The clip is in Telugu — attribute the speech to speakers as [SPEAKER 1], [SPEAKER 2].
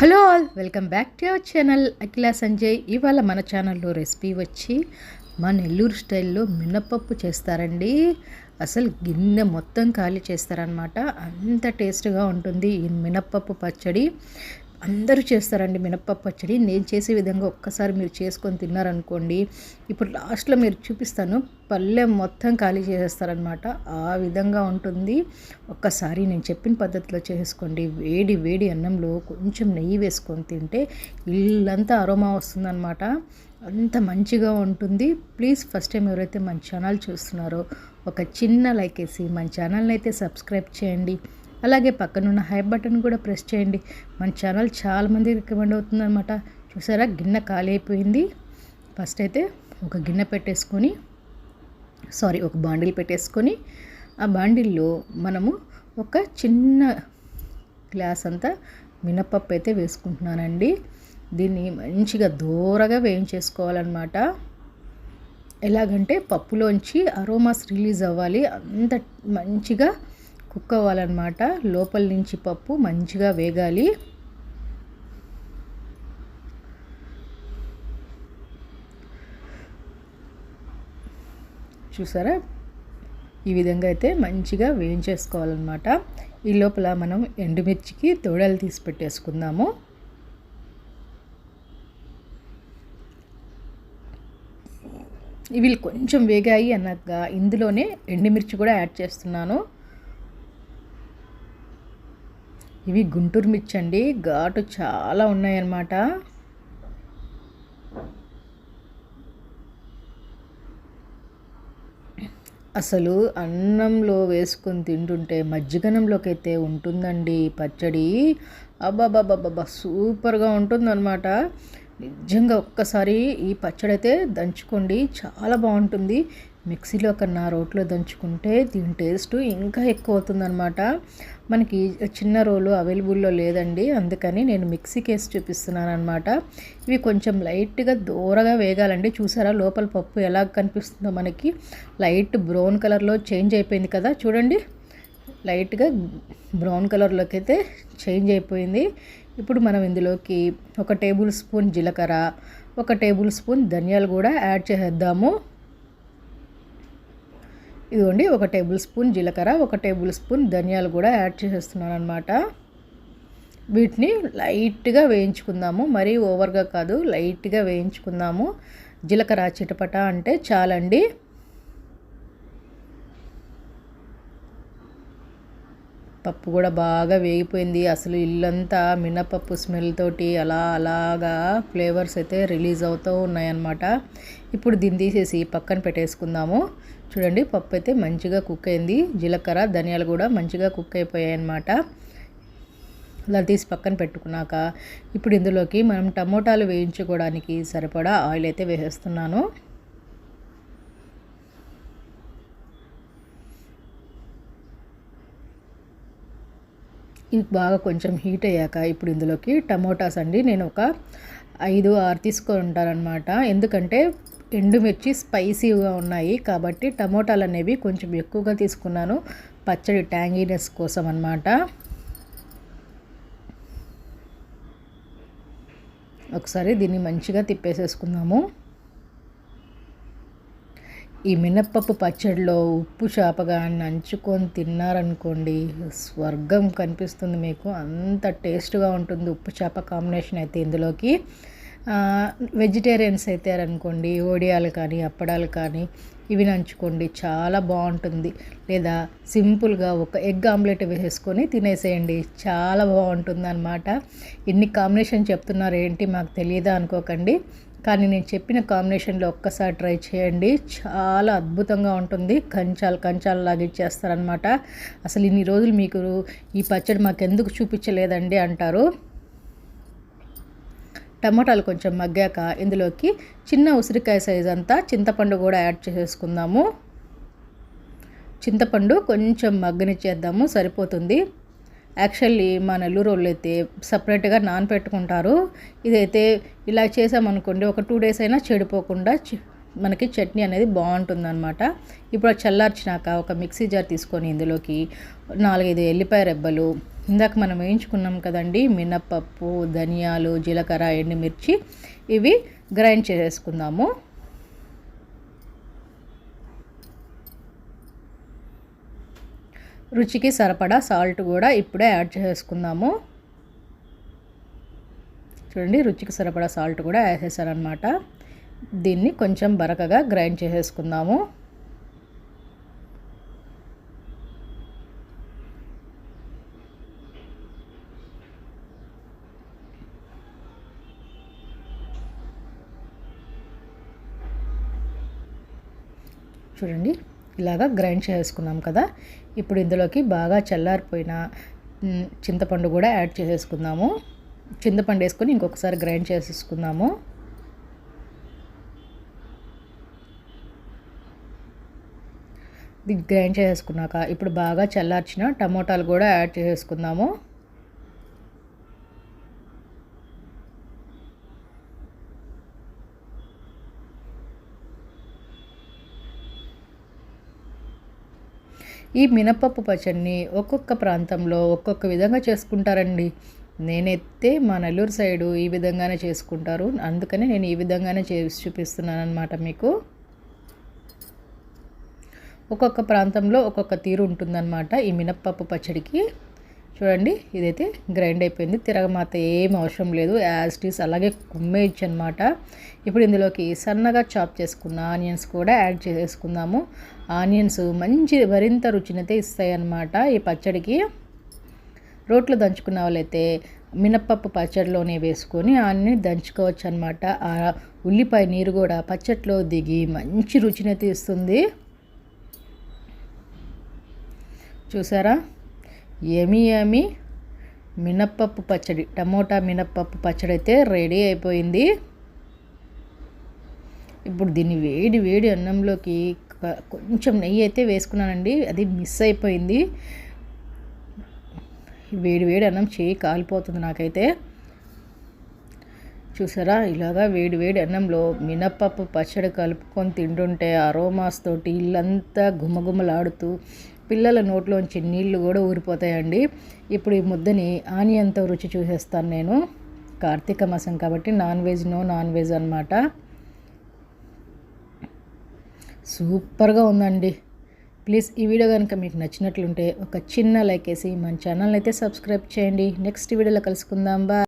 [SPEAKER 1] Hello all welcome back to our channel. Akhila Sanjay ఇవాళ మన ఛానల్లో రెసిపీ వచ్చి మా నెల్లూరు స్టైల్లో మినపప్పు చేస్తారండి. అసలు గిన్నె మొత్తం ఖాళీ చేస్తారనమాట అంత టేస్ట్గా ఉంటుంది ఈ మినప్పప్పు పచ్చడి. అందరూ చేస్తారండి మినప్పప్పు పచ్చడి. నేను చేసే విధంగా ఒక్కసారి మీరు చేసుకొని తిన్నారనుకోండి ఇప్పుడు లాస్ట్లో మీరు చూపిస్తాను. పల్లె మొత్తం ఖాళీ చేసేస్తారనమాట ఆ విధంగా ఉంటుంది. ఒక్కసారి నేను చెప్పిన పద్ధతిలో చేసుకోండి. వేడి వేడి అన్నంలో కొంచెం నెయ్యి వేసుకొని తింటే ఇల్లంతా అరోమా వస్తుందన్నమాట. అంత మంచిగా ఉంటుంది. ప్లీజ్ ఫస్ట్ టైం ఎవరైతే మన ఛానల్ చూస్తున్నారో ఒక చిన్న లైక్ వేసి మన ఛానల్ని అయితే సబ్స్క్రైబ్ చేయండి. అలాగే పక్కనున్న హై బటన్ కూడా ప్రెస్ చేయండి. మన ఛానల్ చాలామంది రికమెండ్ అవుతుందన్నమాట. చూసారా? గిన్నె ఖాళీ అయిపోయింది. ఫస్ట్ అయితే ఒక గిన్నె పెట్టేసుకొని సారీ ఒక బాండిల్ పెట్టేసుకొని ఆ బాండిల్లో మనము ఒక చిన్న గ్లాస్ అంతా మినపప్పు అయితే వేసుకుంటున్నానండి. దీన్ని మంచిగా దూరగా వేయించేసుకోవాలన్నమాట. ఎలాగంటే పప్పులోంచి అరోమాస్ రిలీజ్ అవ్వాలి. అంత మంచిగా కుక్ అవ్వాలన్నమాట లోపల నుంచి పప్పు మంచిగా వేగాలి. చూసారా? ఈ విధంగా అయితే మంచిగా వేయించేసుకోవాలన్నమాట. ఈ లోపల మనం ఎండుమిర్చికి తోడలు తీసి పెట్టేసుకుందాము. ఇవి కొంచెం వేగాయి అన్నాక ఇందులోనే ఎండుమిర్చి కూడా యాడ్ చేస్తున్నాను. ఇవి గుంటూరు మిర్చి అండి. ఘాటు చాలా ఉన్నాయన్నమాట. అసలు అన్నంలో వేసుకొని తింటుంటే మజ్జిగనంలోకి అయితే ఉంటుందండి పచ్చడి. అబ్బాబాబాబా సూపర్గా ఉంటుందన్నమాట. నిజంగా ఒక్కసారి ఈ పచ్చడి అయితే దంచుకోండి చాలా బాగుంటుంది. మిక్సీలో కన్నా రోట్లో దంచుకుంటే దీని టేస్ట్ ఇంకా ఎక్కువ అవుతుందన్నమాట మనకి చిన్న రోలు అవైలబుల్లో లేదండి. అందుకని నేను మిక్సీ కేసు చూపిస్తున్నాను అనమాట ఇవి కొంచెం లైట్గా దూరగా వేగాలండి. చూసారా లోపల పప్పు ఎలా కనిపిస్తుందో మనకి. లైట్ బ్రౌన్ కలర్లో చేంజ్ అయిపోయింది కదా. చూడండి. లైట్గా బ్రౌన్ కలర్లోకి అయితే చేంజ్ అయిపోయింది. ఇప్పుడు మనం ఇందులోకి ఒక టేబుల్ స్పూన్ జీలకర్ర ఒక టేబుల్ స్పూన్ ధనియాలు కూడా యాడ్ చేసేద్దాము. ఇదిగోండి ఒక టేబుల్ స్పూన్ జీలకర్ర ఒక టేబుల్ స్పూన్ ధనియాలు కూడా యాడ్ చేసేస్తున్నాను అనమాట వీటిని లైట్గా వేయించుకుందాము. మరీ ఓవర్గా కాదు లైట్గా వేయించుకుందాము. జీలకర్ర చిటపట అంటే చాలండి. పప్పు కూడా బాగా వేగిపోయింది. అసలు ఇల్లంతా మినపప్పు స్మెల్ తోటి అలా అలాగా ఫ్లేవర్స్ అయితే రిలీజ్ అవుతూ ఉన్నాయన్నమాట. ఇప్పుడు దీన్ని తీసేసి పక్కన పెట్టేసుకుందాము. చూడండి పప్పు అయితే మంచిగా కుక్ అయింది. జీలకర్ర ధనియాలు కూడా మంచిగా కుక్ అయిపోయాయి అన్నమాట అలా తీసి పక్కన పెట్టుకున్నాక ఇప్పుడు ఇందులోకి మనం టమోటాలు వేయించుకోవడానికి సరిపడా ఆయిల్ అయితే వేసేస్తున్నాను. ఇవి బాగా కొంచెం హీట్ అయ్యాక ఇప్పుడు ఇందులోకి టమోటాస్ అండి. నేను ఒక ఐదు ఆరు తీసుకొని ఉంటానన్నమాట. ఎందుకంటే ఎండుమిర్చి స్పైసీగా ఉన్నాయి కాబట్టి టమోటాలు అనేవి కొంచెం ఎక్కువగా తీసుకున్నాను. పచ్చడి ట్యాంగీనెస్ కోసం అనమాట ఒకసారి దీన్ని మంచిగా తిప్పేసేసుకుందాము. ఈ మినప్పప్పు పచ్చడిలో ఉప్పు చేపగా నంచుకొని తిన్నారనుకోండి స్వర్గం కనిపిస్తుంది మీకు. అంత టేస్ట్గా ఉంటుంది ఉప్పు చేప కాంబినేషన్ అయితే ఇందులోకి. వెజిటేరియన్స్ అయితే అనుకోండి ఓడియాలు కానీ అప్పడాలు కానీ ఇవి నంచుకోండి చాలా బాగుంటుంది. లేదా సింపుల్గా ఒక ఎగ్ ఆమ్లెట్ వేసేసుకొని తినేసేయండి చాలా బాగుంటుంది అనమాట ఇన్ని కాంబినేషన్ చెప్తున్నారు ఏంటి మాకు తెలియదా అనుకోకండి. కానీ నేను చెప్పిన కాంబినేషన్లో ఒక్కసారి ట్రై చేయండి. చాలా అద్భుతంగా ఉంటుంది. కంచాలు కంచాలు లాగా ఇచ్చేస్తారనమాట అసలు ఇన్ని రోజులు మీకు ఈ పచ్చడి మాకు ఎందుకు చూపించలేదండి అంటారు. టమాటాలు కొంచెం మగ్గాక ఇందులోకి చిన్న ఉసిరికాయ సైజ్ అంతా చింతపండు కూడా యాడ్ చేసేసుకుందాము. చింతపండు కొంచెం మగ్గనిచ్చేద్దాము. సరిపోతుంది. యాక్చువల్లీ మా నెల్లూరు వాళ్ళు అయితే సపరేట్గా నానపెట్టుకుంటారు ఇదైతే ఇలా చేసామనుకోండి ఒక టూ డేస్ అయినా చెడిపోకుండా మనకి చట్నీ అనేది బాగుంటుందన్నమాట. ఇప్పుడు చల్లార్చినాక ఒక మిక్సీ జార్ తీసుకొని ఇందులోకి నాలుగైదు ఎల్లిపాయ రెబ్బలు ఇందాక మనం వేయించుకున్నాం కదండి మినప్పప్పు ధనియాలు జీలకర్ర ఎండుమిర్చి ఇవి గ్రైండ్ చేసుకుందాము రుచికి సరిపడా సాల్ట్ కూడా ఇప్పుడే యాడ్ చేసుకుందాము. చూడండి రుచికి సరిపడా సాల్ట్ కూడా వేసేసారనమాట దీన్ని కొంచెం బరకగా గ్రైండ్ చేసేసుకుందాము. చూడండి ఇలాగా గ్రైండ్ చేసుకున్నాం కదా. ఇప్పుడు ఇందులోకి బాగా చల్లారిపోయిన చింతపండు కూడా యాడ్ చేసేసుకుందాము. చింతపండు వేసుకొని ఇంకొకసారి గ్రైండ్ చేసేసుకుందాము. గ్రైండ్ చేసుకున్నాక ఇప్పుడు బాగా చల్లార్చిన టమోటాలు కూడా యాడ్ చేసేసుకుందాము. ఈ మినపప్పు పచ్చడిని ఒక్కొక్క ప్రాంతంలో ఒక్కొక్క విధంగా చేసుకుంటారండి. నేనైతే మా నెల్లూరు సైడు ఈ విధంగానే చేసుకుంటారు. అందుకనే నేను ఈ విధంగానే చేసి చూపిస్తున్నాను అనమాట మీకు. ఒక్కొక్క ప్రాంతంలో ఒక్కొక్క తీరు ఉంటుందన్నమాట ఈ మినప్పప్పు పచ్చడికి. చూడండి ఇదైతే గ్రైండ్ అయిపోయింది. తిరగమాత ఏం అవసరం లేదు. యాజ్ టీస్ అలాగే కుమ్మేయచ్చు అనమాట ఇప్పుడు ఇందులోకి సన్నగా చాప్ చేసుకున్న ఆనియన్స్ కూడా యాడ్ చేసుకుందాము. ఆనియన్స్ మంచి మరింత రుచినైతే ఇస్తాయి అన్నమాట ఈ పచ్చడికి. రోట్లో దంచుకున్న వాళ్ళైతే మినప్పప్పు పచ్చడిలోనే వేసుకొని ఆన్ని దంచుకోవచ్చు అనమాట ఆ ఉల్లిపాయ నీరు కూడా పచ్చట్లో దిగి మంచి రుచినైతే ఇస్తుంది. చూసారా? ఏమి ఏమి? మినప్పప్పు పచ్చడి. టమోటా మినప్పప్పు పచ్చడి అయితే రెడీ అయిపోయింది. ఇప్పుడు దీన్ని వేడి వేడి అన్నంలోకి కొంచెం నెయ్యి అయితే వేసుకున్నానండి. అది మిస్ అయిపోయింది. వేడి వేడి అన్నం చేయి కాలిపోతుంది నాకైతే. చూసారా? ఇలాగా వేడి వేడి అన్నంలో మినప్పప్పు పచ్చడి కలుపుకొని తింటుంటే అరోమాస్ తోటి ఇల్లంతా గుమగుమలాడుతూ పిల్లల నోట్లోంచి నీళ్ళు కూడా ఊరిపోతాయండి. ఇప్పుడు ఈ ముద్దని ఆనియన్తో రుచి చూసేస్తాను నేను. కార్తీక మాసం కాబట్టి non veg no non veg అనమాట సూపర్గా ఉందండి. ప్లీజ్ ఈ వీడియో కనుక మీకు నచ్చినట్లుంటే ఒక చిన్న లైక్ వేసి మన ఛానల్ అయితే సబ్స్క్రైబ్ చేయండి. నెక్స్ట్ వీడియోలో కలుసుకుందాం. బా